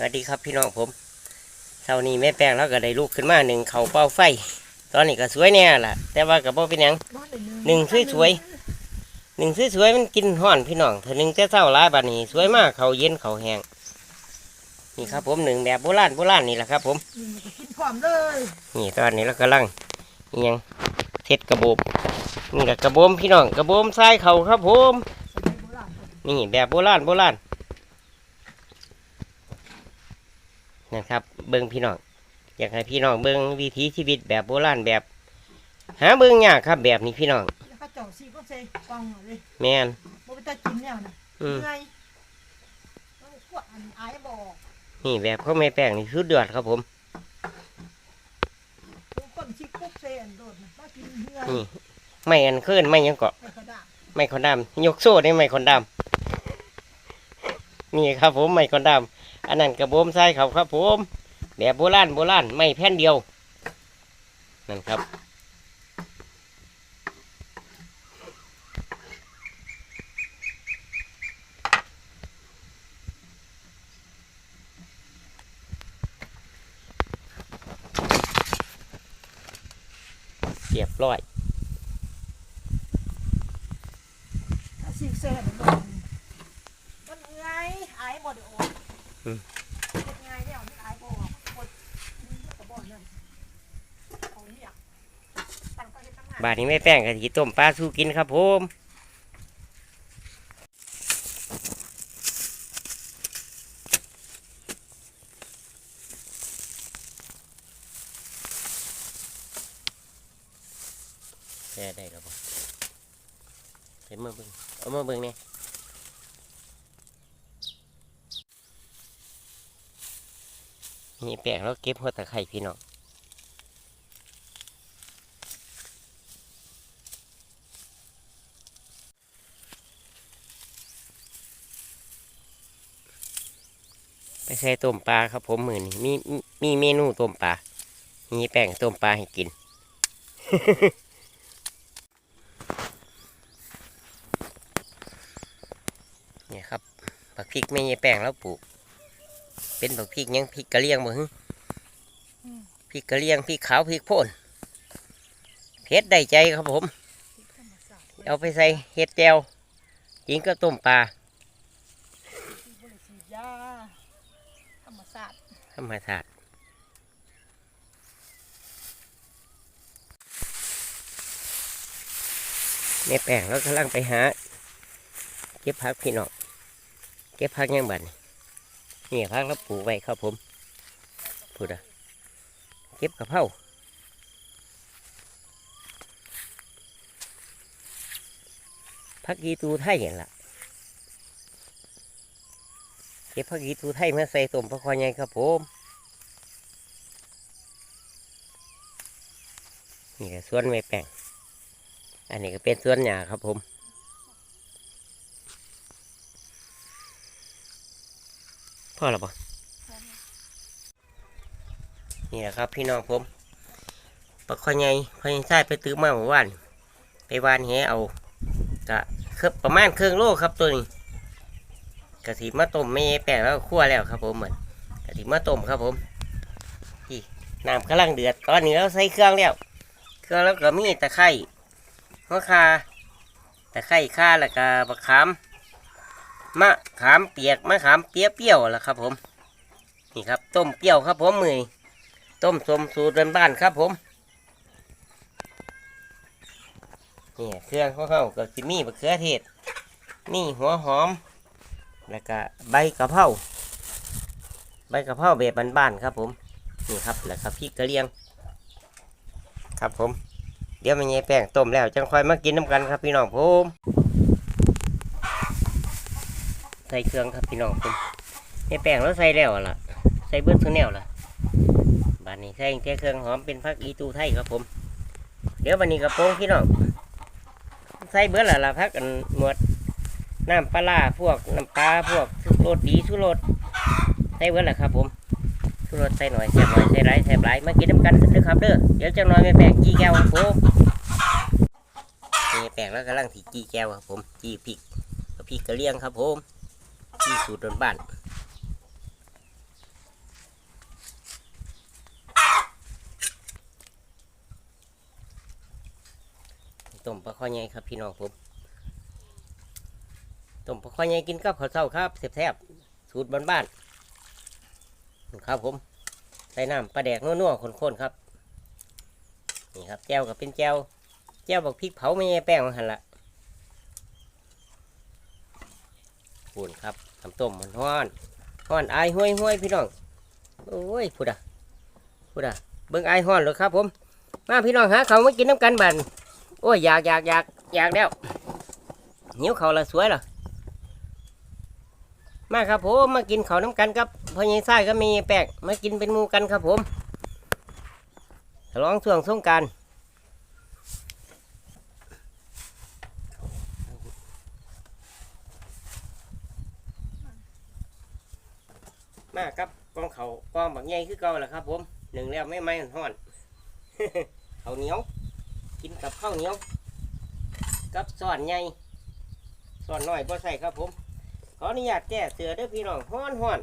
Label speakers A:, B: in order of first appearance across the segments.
A: สวัสดีครับพี่น้องผมเช้านี้แม่แป้งแล้วก็ได้ลูกขึ้นมาหนึ่งเขาเป่าไฟ ตอนนี้ก็สวยแน่ล่ะ แต่ว่ากับบ่เป็นหยังหนึ่งสวยหนึ่งสวยๆมันกินห่อนพี่น้องเธอหนึ่งแต่เช้าหลายบัดนี้สวยมากเขาเย็นเขาแห้งนี่ครับผมหนึ่งแบบโบราณโบราณนี่แหละครับ ผม
B: นี่ก็กินพร้อมเลย
A: นี่ตอนนี้เรากำลังอิหยังเทศกระโบมนี่แหละกระโบมพี่น้องกระโบมทรายเขาครับผม
B: สมัยโบราณ
A: นี่แบบโบราณโบราณ นะครับ เบิ้งพี่น้องอยากให้พี่น้องเบิ้งวิถีชีวิตแบบโบราณแบบ หาเบิ้งยากครับแบบนี้พี่น้อง
B: แล้วก็เจ้าซีก็เซกองเลย
A: แมน
B: บ่ไปตากินแนวน่ะ
A: อืม
B: เหนื่อยแล้วพวกอันอายบ่ออก
A: นี่แบบเขาไม่แป้งนี่สุดยอดครับผม
B: บางคนชิคุกเซอันโดดน่ะมากินเหนื่อย
A: นี่ ไม่อันเคลื่อนไม่หยังเกาะ
B: ไม่กระด้าง
A: ไม่คอนดามยกโซ่ได้ไม่คอนดาม นี่ครับผมไม่คอนดามอันนั้นกระโบมทรายเขาครับ ผมแบบโบราณโบราณไม่แผ่นเดียวนั่นครับเรียบร้อย
B: ถ้าซีเซมันบ่มันเหนื่อยอายบ่ได้ออก
A: อืม
B: เฮ็ดง่ายแล้วมันอาย บ้าน
A: บาทนี้ไม่แป้งกะทิต้มปลาสู้กินครับผมแช่ได้แล้วบ่เห็นมาเบิ่งเอามาเบิ่งเนี่ย นี่แป้งแล้วเก็บหัวตะไคร้พี่น้องไปใส่ต้มปลาครับผมมือนี้มีมีเมนูต้มปลา มีแป้งต้มปลาให้กิน เนี่ยครับบักพริกไม่ใช่แป้งแล้วปลูก เป็นบักพริกยังพริกกะเหรี่ยงบ่ฮึพริกกะเหรี่ยงพริกขาวพริกโพ่นเผ็ดได้ใจครับผม เอาไปใส่เห็ดแจวกินก็ต้มปลา
B: ที่บ่ได้ฉีดยาธรรมชาติ
A: ธรรมชาติแม่แป้งแล้วกำลังไปหา เก็บผักพี่น้องเก็บผักยังบัดน นี่ผักแล้วปลูกไว้ครับผมพูดอะเก็บกระเพราผักกีตูไทยเห็นละเก็บผักกีตูไทยมาใส่ต้มปลาคอใหญ่ครับผมนี่ก็สวนแม่แป้งอันนี้ก็เป็นสวนหญ้าครับผม พ่อหรอปะนี่แหละครับพี่น้องผมปลาคอใหญ่พอยังใช้ไปตื้อมาเมื่อวานไปวานแหเอากะคือประมาณครึ่งโลครับตัวนี้กะทิมาต้มไม่แป้งแล้วคั่วแล้วครับ ผมเหมือนกะทิมาต้มครับผมนี่น้ำกำลังเดือดตอนนี้เราใส่เครื่องแล้ว เครื่องแล้วก็มีตะไคร้หัวคาตะไคร้ข่าแล้วก็บักขาม มะขามเปียกมะขามเปียเปรี้ยวแล้วครับ ผมนี่ครับ ต้มเปรี้ยวครับ ผมมือต้มสมสูตรบ้านครับ ผมนี่เครื่องของเข้าก็สิมี่มะเขือเทศนี่หัวหอม แล้วก็ใบกะเพราใบกะเพราแบบบ้านๆครับ ผมนี่ครับแล้วก็พริกกระเลียง ครับผม เดี๋ยวมันยายแป้งต้มแล้วจังค่อยมากินน้ำกันครับพี่น้องผม ใส่เครื่องครับพี่น้องผมในแป้งเราใส่แล้วล่ะ ใส่เบิร์ดทุกแนวล่ะบานนี้ใส่แค่เครื่องหอมเป็นพักอีตูไทยครับผม เดี๋ยววันนี้กระโปรงพี่น้องใส่เบิร์ดละละพักกันหมวดน้ำปลาพวกน้ำปลาพวกสุโรสดีสุโรสใส่เบิร์ดละครับผมสุโรสใส่หน่อยแซ่หน่อยใส่ไรแซ่ไรมากินน้ำกันเด้อครับเด้อเดี๋ยวจังน้อยไม่แป้งจี้แก้วครับผมนี่แป้งแล้วกำลังถีจี้แก้วครับผมจี้พริกกับพริกกระเลียงครับผม ที่สูตรบ้านต้มปลาข้อใหญ่ครับพี่น้องผมต้มปลาข้อใหญ่กินกับข้าวเช้าครับแซ่บๆสูตรบ้านๆครับผมใส่น้ำปลาแดกนัวๆข้นๆครับนี่ครับแจ่วกับเป็นแจ่วแจ่วบอกพริกเผาไม่แย่แป้งหันละ นครับทำต้มมันห้อนห้อนอห้วยห้วยพี่น้องโอ้ยพูดอะพูดอะเบิ่งไอายห้อนเลยครับผม มาพี่น้องหาเขาวมากินน้ำกันบันโอ้ยอยากอยากอยากอยากแล้วหิวเขาละสวยเละมาครับผมมากินเขาน้ำกันครับพอใหญ่ไส้ก็มีแป้งมากินเป็นมูกันครับผมฉลองช่วงสงกราร มาครับกองเขากองบักใหญ่คือเก่าแหละครับ ผมหนึ่งแล้วไม่ไม่ห้อนเขาเหนียว กินกับข้าวเหนียว กับซอนใหญ่ซอนน้อยก็ใส่ครับผม ขออนุญาตแก้เสือเด้อพี่น้องห้อนห้อน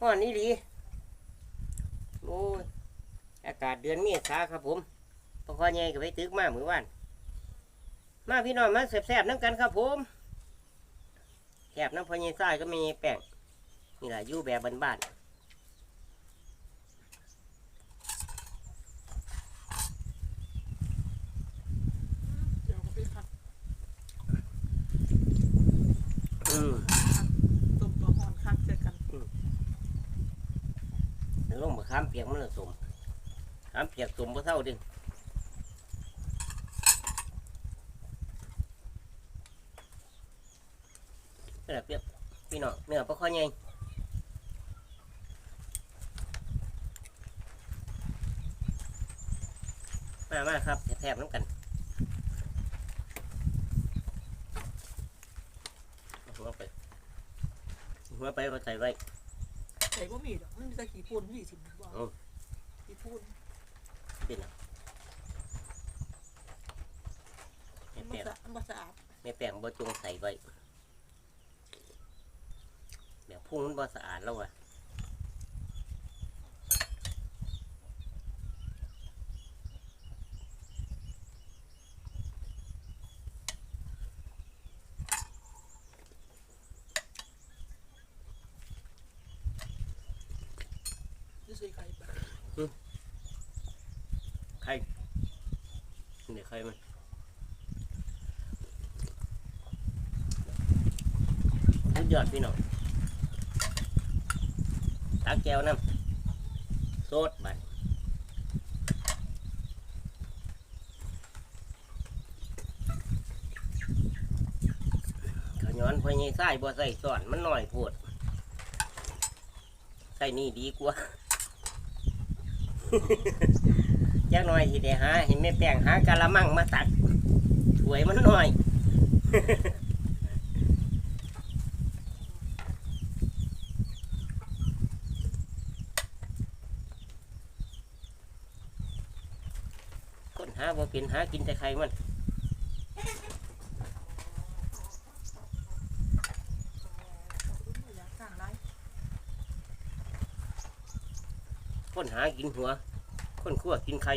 A: ห้อนนี่ดีโอ้ยอากาศเดือนเมษาครับผมพอคอใหญ่ก็ไปตึกมาเหมือนวันมาพี่น้องมาแซ่บๆน้ำกันครับผมแซ่บน้ำพอใหญ่ทรายก็มีแป้ง นี่แหละยู่แบบบ้านๆ
B: เดี๋ยวก็ไปผัด
A: อืม
B: ต้มตัวหอนคักเจอกัน
A: ลงมาข้ามเปียกมันละสมข้ามเปียกสมบ่เท่าดินี่แหละเปียกพี่น้องเนื้อปลาข้อใหญ่ มามาครับแทบๆน้ำกันเอาหัวไปเอาหัวไปเอาใส่ไว้
B: ใส่บะหมี่ดอกมันมีแต่ขี้ปูนยี่สิบบ่
A: เอา
B: ขี้ปูน
A: เป็นอะแม่
B: มัน
A: แป้ง
B: สะมันบ่สะอาด
A: แม่แป้งบ่จงใส่ไว้แบบพุ่งมันบ่สะอาดแล้วอะ
B: ใส่ไข่ปลา
A: ใครเดี๋ยวใครมันสุดยอดพี่น้องตักแก้วน้ำโซดบัดขย้อนพอใหญ่ไส้บ่ใส่ซ่อนมันหน้อยโพดใส่นี่ดีกว่า จักหน่อยสิได้หาเห็นแม่แป้งหากะละมังมาตักถวยมันหน่อย คนหาบ่เป็นหากินแต่ไข่มัน
B: อยากข้างไร
A: คน หากินหัว คนขั้วกินไข่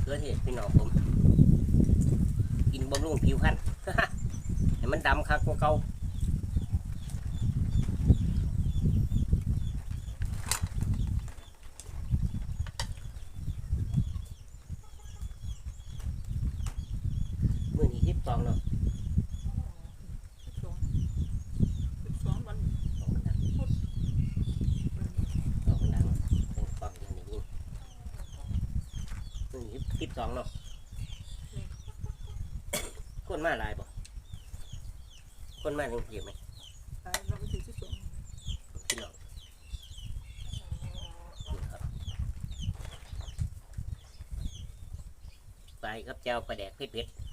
A: เพื่อที่พี่น้องผม กินบำรุงผิวพรรณให้มันดำคักกว่าเก่า มื่อนี้ทิพสองเนาะ
B: สิบสองสิบสองวัน
A: ออกมันดังออกมันดังเป็นกล้องอย่างนี้ยิง สิบสองเนาะคนมาหลายบ่คนมาถึงเพียบไหม
B: ตายเราไปถึงสิบสอง
A: พี่น้องนี่ครับไปครับเจ้าประแดกเผ็ดๆ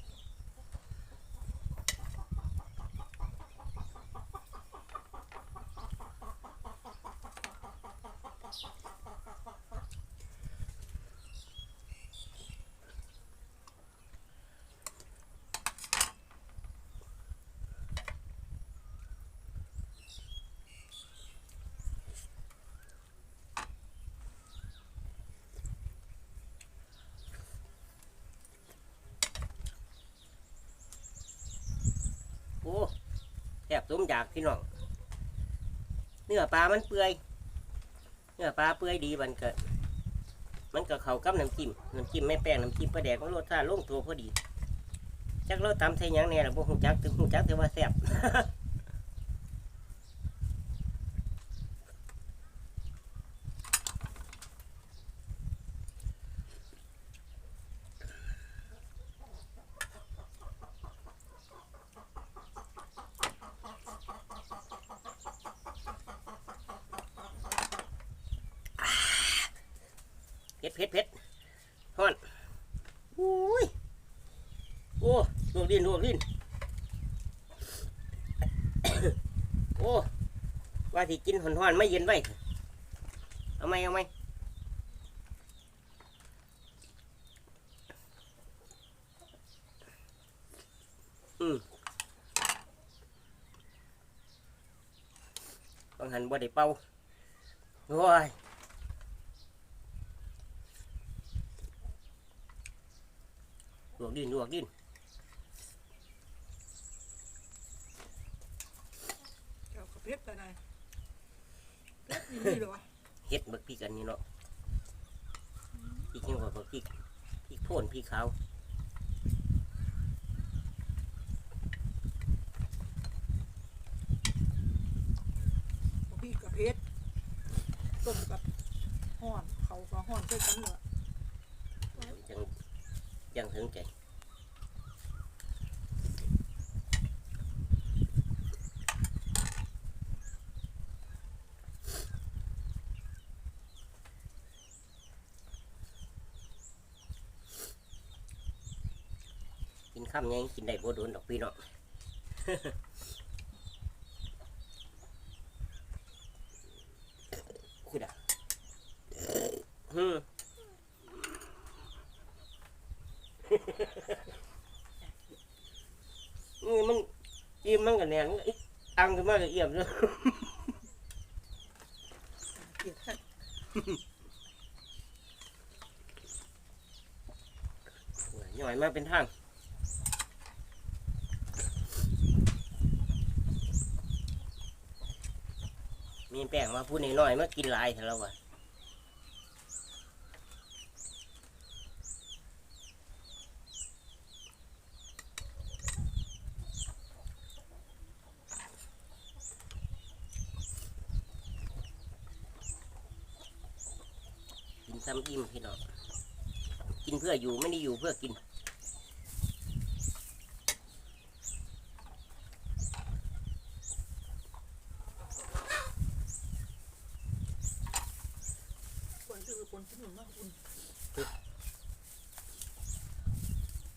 A: สมอยากพี่น้องเนื้อปลามันเปื่อยเนื้อปลาเปื่อยดีมันก็มันก็เข้ากับน้ำจิ้มน้ำจิ้มไม่แป้งน้ำจิ้มปลาแดกมันรสชาติลงตัวพอดีจักเราตำใส่ยังแน่หรอพวกหูจักถึงฮู้จักแต่ว่าแซ่บ เผ็ดเผ็ดเผ็ดฮ้อนอุ้ยโอ้ลวกดินลวกดินโอ้ว่าที่กินหอนหอนๆไม่เย็นไว้เอาไหมเอาไหมอืมบางหันบ่ได้เป่าโอ้ย วกดินลวกดิน
B: เจ้าก็เพชรแต่ไหนเพชรมีนี่เหรอวะ
A: เฮ็ดบักพริกอันนี้เนาะพริกยังกว่าบักพริกพริกโพ่นพริกขาว
B: บ่พี่กับเพชรต้มกับห่อนเขาก็ห่อนใส่กันเหรอ
A: จัง ยังถึงใจกินข้ามยังกินได้บ่โดนดอกพี่เนาะคุยดะฮึม นี่มันอิ่ มันก็แน่นอีกอังขึ้นมาก็เอี่ยมเลย
B: ห
A: น่อยมาเป็นทางมีแป้งมาพูดน้อยๆมากินลายเถอะแล้ววะ ซ้ำอิ่มพี่น้องกินเพื่ออยู่ไม่ได้อยู่เพื่อกิน
B: คนชื่อคนกินนู่นนะคุณ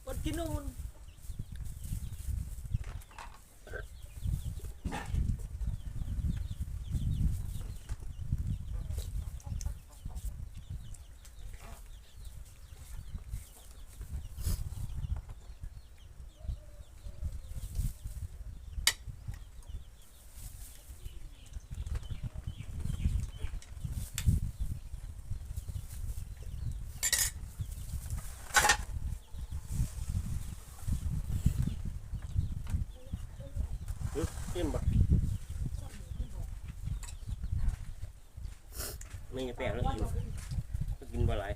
B: คน เข้
A: มบ่ไม่มีแป้งแล้วกินก็กินบ่หลาย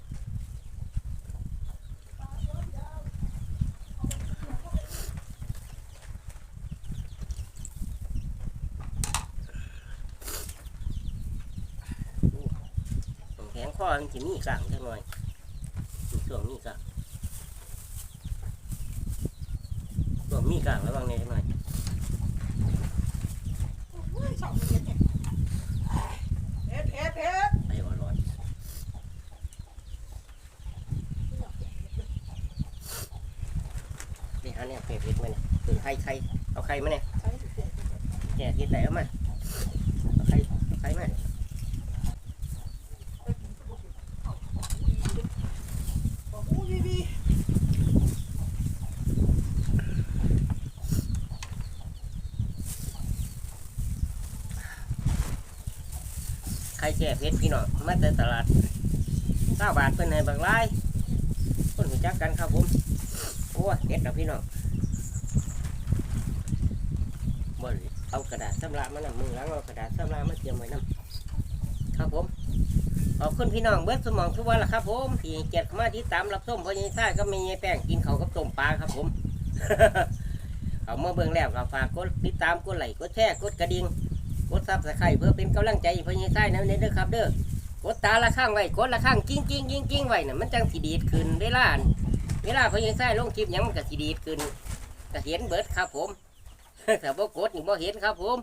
A: แข็งคอมันจะมีกลางจังหน่อยมีส่วนมีกลางส่วนมีกลางระวังในจังหน่อย
B: เพชรเนี่ยเพชรเพชรเพชร
A: ไปว่าร้อนนี่ฮะเนี่ยเผ็ดเผ็ดมาเนี่ยคือไข่ไข่เอาไข่มาเนี่ย
B: ใช้สิบเจ็ด
A: แกะกินไหนเอามาไข่เอาไข่มา
B: บอกอู้บีบี
A: ไข่แก่เผ็ดพี่น้องมาแต่ตลาดเก้าบาทเพิ่นให้บางรายคนหูจักกันครับผมโอ้เผ็ดกับพี่น้องบ่เลยเอากระดาษสำระมานำมือหล้างเอากระดาษสำระมาเตรียมไว้นำครับผมขอบคุณพี่น้องเบิร์ดสมองทุกวันละครับผมที่เกียรติเข้ามาที่ตามรับส้มพอยังซ่าก็มีไงแป้งกินเขากับต้มปลาครับผมเอาเมื่อเบิ่งแล้วก็ฝากกดติดตามกดไลค์กดแชร์กดกระดิ่ง กดซับสไครต์เพื่อเป็นกำลังใจให้พอยังซ่านะเด้อครับ เด้อกดตาละข้างไว้กดละข้างกิ้งกิ้งกิ้งกิ้งไว้น่ะมันจังสีดีดขึ้นเวลาเวลาพอยังซ่าลงคลิปยังมันก็สีดีดขึ้นก็เห็นเบิร์ดครับผมแต่บ่กดนี่บ่เห็นครับผม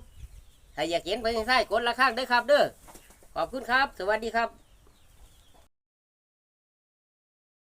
A: ถ้าอยากเห็นพิ่นใส่กดละข้างเด้อครับ เด้อขอบคุณครับ สวัสดีครับ